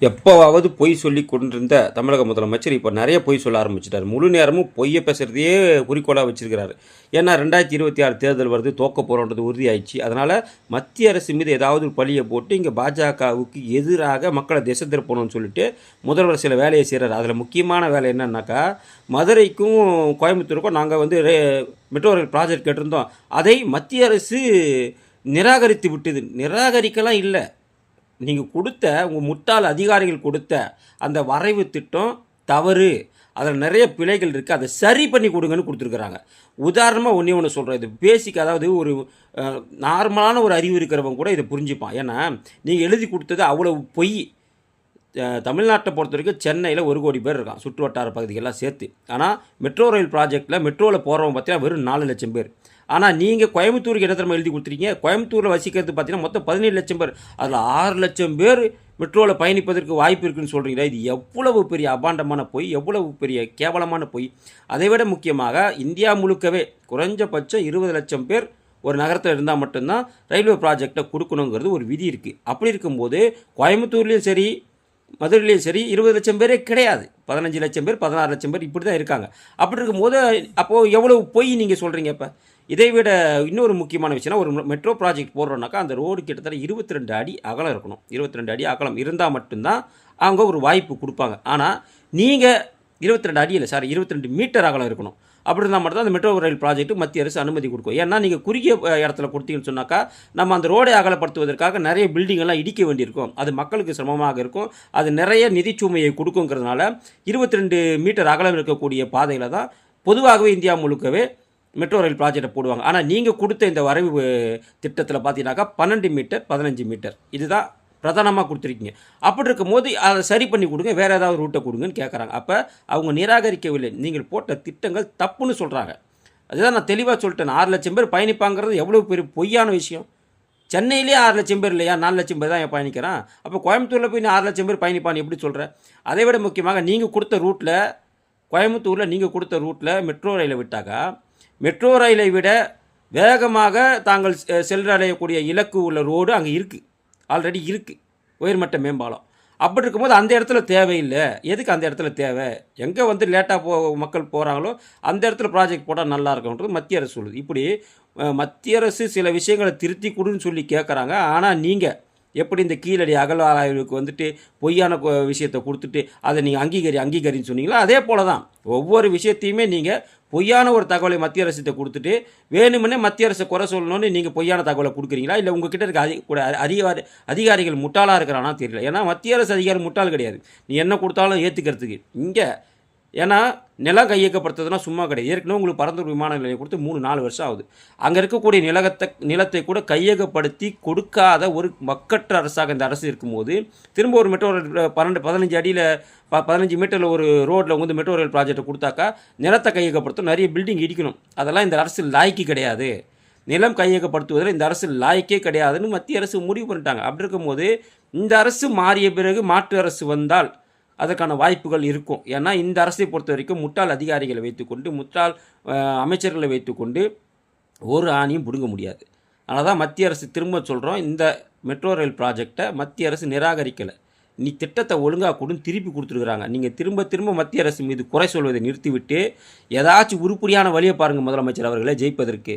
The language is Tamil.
எப்போவாவது பொய் சொல்லி கொண்டிருந்த தமிழக முதலமைச்சர் இப்போ நிறைய பொய் சொல்ல ஆரம்பிச்சிட்டார். முழு நேரமும் பொய்யை பேசுகிறதையே குறிக்கோளாக வச்சிருக்கிறாரு. ஏன்னா ரெண்டாயிரத்தி இருபத்தி ஆறு தேர்தல் வருது தோக்க போகிறோன்றது உறுதியாயிடுச்சு. அதனால் மத்திய அரசு மீது ஏதாவது ஒரு பழியை போட்டு இங்கே பாஜகவுக்கு எதிராக மக்களை திசை திருப்பணும்னு சொல்லிட்டு முதல்வர் சில வேலையை செய்கிறார் அதில் முக்கியமான வேலை என்னன்னாக்கா மதுரைக்கும் கோயம்புத்தூருக்கும் நாங்கள் வந்து மெட்ரோ ரயில் ப்ராஜெக்ட் கேட்டிருந்தோம். அதை மத்திய அரசு நிராகரித்து விட்டது. நிராகரிக்கலாம் இல்லை. நீங்கள் கொடுத்த உங்கள் முட்டாள் அதிகாரிகள் கொடுத்த அந்த வரைவு திட்டம் தவறு. அதில் நிறைய பிழைகள் இருக்குது அதை சரி பண்ணி கொடுங்கன்னு கொடுத்துருக்குறாங்க. உதாரணமாக ஒன்றே ஒன்று சொல்கிறேன் இது பேசிக் அதாவது ஒரு நார்மலான ஒரு அறிவு இருக்கிறவங்க கூட இதை புரிஞ்சுப்பான். ஏன்னா நீங்கள் எழுதி கொடுத்தது அவ்வளோ பொய். தமிழ்நாட்டை பொறுத்த வரைக்கும் சென்னையில் ஒரு கோடி பேர் இருக்கான் சுற்று வட்டார பகுதிகளெலாம் சேர்த்து. ஆனால் மெட்ரோ ரயில் ப்ராஜெக்ட்டில் மெட்ரோவில் போகிறவங்க பார்த்தீங்கன்னா வெறும் நாலு லட்சம் பேர். ஆனால் நீங்கள் கோயம்புத்தூருக்கு என்ன எழுதி கொடுத்துருக்கீங்க? கோயம்புத்தூரில் வசிக்கிறது பார்த்தீங்கன்னா மொத்தம் பதினேழு லட்சம் பேர். அதில் ஆறு லட்சம் பேர் மெட்ரோவில் பயணிப்பதற்கு வாய்ப்பு இருக்குன்னு சொல்கிறீங்களா இது எவ்வளவு பெரிய அபாண்டமான பொய் எவ்வளவு பெரிய கேவலமான பொய். அதை விட முக்கியமாக இந்தியா முழுக்கவே குறைஞ்சபட்சம் இருபது லட்சம் பேர் ஒரு நகரத்தில் இருந்தால் மட்டும்தான் ரயில்வே ப்ராஜெக்டை கொடுக்கணுங்கிறது ஒரு விதி இருக்குது அப்படி இருக்கும்போது கோயம்புத்தூர்லேயும் சரி மதுரையிலையும் சரி இருபது லட்சம் பேரே கிடையாது. பதினஞ்சு லட்சம் பேர் பதினாறு லட்சம் பேர் இப்படி தான் இருக்காங்க. அப்படி இருக்கும்போது அப்போது எவ்வளவு பொய் நீங்கள் சொல்கிறீங்க இப்போ? இதை விட இன்னொரு முக்கியமான விஷயம்னா ஒரு மெட்ரோ ப்ராஜெக்ட் போடுறோன்னாக்கா அந்த ரோடு கிட்டத்தட்ட இருபத்தி ரெண்டு அடி அகலம் இருக்கணும். இருபத்தி ரெண்டு அடி அகலம் இருந்தால் மட்டும்தான் அவங்க ஒரு வாய்ப்பு கொடுப்பாங்க. ஆனால் நீங்கள் இருபத்தி ரெண்டு அடி இல்லை சார் இருபத்தி ரெண்டு மீட்டர் அகலம் இருக்கணும். அப்படி இருந்தால் மட்டும் தான் அந்த மெட்ரோ ரயில் ப்ராஜெக்ட் மத்திய அரசு அனுமதி கொடுக்கும். ஏன்னா நீங்கள் குறுகிய இடத்துல கொடுத்தீங்கன்னு சொன்னாக்கா நம்ம அந்த ரோடை அகலப்படுத்துவதற்காக நிறைய பில்டிங் எல்லாம் இடிக்க வேண்டியிருக்கும். அது மக்களுக்கு சிரமமாக இருக்கும். அது நிறைய நிதிச்சுமையை கொடுக்குங்கிறதுனால இருபத்தி ரெண்டு மீட்டர் அகலம் இருக்கக்கூடிய பாதையில் தான் பொதுவாகவே இந்தியா முழுக்கவே மெட்ரோ ரயில் ப்ராஜெக்டை போடுவாங்க. ஆனால் நீங்கள் கொடுத்த இந்த வரைவு திட்டத்தில் பார்த்தீங்கன்னாக்கா பன்னெண்டு மீட்டர் பதினஞ்சு மீட்டர் இதுதான் பிரதானமாக கொடுத்துருக்கீங்க. அப்படி இருக்கும்போது அதை சரி பண்ணி கொடுங்க வேறு ஏதாவது ரூட்டை கொடுங்கன்னு கேட்குறாங்க அப்போ அவங்க நிராகரிக்கவில்லை. நீங்கள் போட்ட திட்டங்கள் தப்புன்னு சொல்கிறாங்க அதுதான் நான் தெளிவாக சொல்லிட்டேன். ஆறு லட்சம் பேர் பயணிப்பாங்கிறது எவ்வளோ பெரிய பொய்யான விஷயம். சென்னையிலேயே ஆறு லட்சம் பேர் இல்லையா? நாலு லட்சம் பேர் தான் ஏன் பயணிக்கிறான்? அப்போ கோயம்புத்தூரில் போய் ஆறு லட்சம் பேர் பயணிப்பான்னு எப்படி சொல்கிறேன் அதை விட முக்கியமாக நீங்கள் கொடுத்த ரூட்டில் கோயம்புத்தூரில் நீங்கள் கொடுத்த ரூட்டில் மெட்ரோ ரயிலை விட்டாக்கா மெட்ரோ ரயிலை விட வேகமாக தாங்கள் செ- சென்றடையக்கூடிய இலக்கு உள்ள ரோடு அங்கே இருக்குது ஆல்ரெடி இருக்குது உயர்மட்ட மேம்பாலம். அப்படி இருக்கும்போது அந்த இடத்துல தேவையில்லை. எதுக்கு அந்த இடத்துல தேவை? எங்கே வந்து லேட்டாக போ மக்கள் போகிறாங்களோ அந்த இடத்துல ப்ராஜெக்ட் போட்டால் நல்லா இருக்கும்ன்றது மத்திய அரசு சொல்லுது. இப்படி மத்திய அரசு சில விஷயங்களை திருத்தி கொடுன்னு சொல்லி கேட்குறாங்க ஆனால் நீங்கள் எப்படி இந்த கீழடி அகல வந்துட்டு பொய்யான விஷயத்தை கொடுத்துட்டு அதை நீங்கள் அங்கீகரி அங்கீகரின்னு சொன்னீங்களோ? அதே போல தான் ஒவ்வொரு விஷயத்தையுமே நீங்கள் பொய்யான ஒரு தகவலை மத்திய அரசிட்ட கொடுத்துட்டு வேணுமனே மத்திய அரசை குறை சொல்லணும்னு நீங்கள் பொய்யான தகவலை கொடுக்குறீங்களா? இல்லை உங்ககிட்ட இருக்க அதி கூட அதிகாரி அதிகாரிகள் முட்டாளாக இருக்கிறானா தெரியல. ஏன்னா மத்திய அரசு அதிகாரி முட்டாள் கிடையாது. நீ என்ன கொடுத்தாலும் ஏற்றுக்கிறதுக்கு இங்கே ஏன்னா நிலம் கையகப்படுத்துறதுனா சும்மா கிடையாது. ஏற்கனவே உங்களுக்கு பரந்தூர் விமான நிலையம் கொடுத்து மூணு நாலு வருஷம் ஆகுது. அங்கே இருக்கக்கூடிய நிலகத்தை நிலத்தை கூட கையகப்படுத்தி கொடுக்காத ஒரு மக்கற்ற அரசாக இந்த அரசு இருக்கும்போது திரும்ப ஒரு மெட்ரோ ரயில் பன்னெண்டு பதினஞ்சு அடியில் ப பதினஞ்சு மீட்டரில் ஒரு ரோட்டில் வந்து மெட்ரோ ரயில் ப்ராஜெக்டை கொடுத்தாக்கா நிலத்தை கையகப்படுத்தும். நிறைய பில்டிங் இடிக்கணும். அதெல்லாம் இந்த அரசு லாய்க்கு கிடையாது. நிலம் கையகப்படுத்துவதில் இந்த அரசு லாய்க்கே கிடையாதுன்னு மத்திய அரசு முடிவு பண்ணிட்டாங்க. அப்படி இருக்கும்போது இந்த அரசு மாறிய பிறகு மாற்று அரசு வந்தால் அதற்கான வாய்ப்புகள் இருக்கும். ஏன்னா இந்த அரசை பொறுத்த வரைக்கும் முட்டாள் அதிகாரிகளை வைத்துக்கொண்டு முட்டாள் அமைச்சர்களை வைத்துக்கொண்டு ஒரு ஆணியும் பிடுங்க முடியாது. அதனால் தான் மத்திய அரசு திரும்ப சொல்கிறோம் இந்த மெட்ரோ ரயில் ப்ராஜெக்டை மத்திய அரசு நிராகரிக்கலை. நீ திட்டத்தை ஒழுங்காக கொடுன்னு திருப்பி கொடுத்துருக்குறாங்க. நீங்கள் திரும்ப திரும்ப மத்திய அரசு மீது குறை சொல்வதை நிறுத்திவிட்டு ஏதாச்சும் உருப்படியான வழியை பாருங்கள் முதலமைச்சர் அவர்களை ஜெயிப்பதற்கு.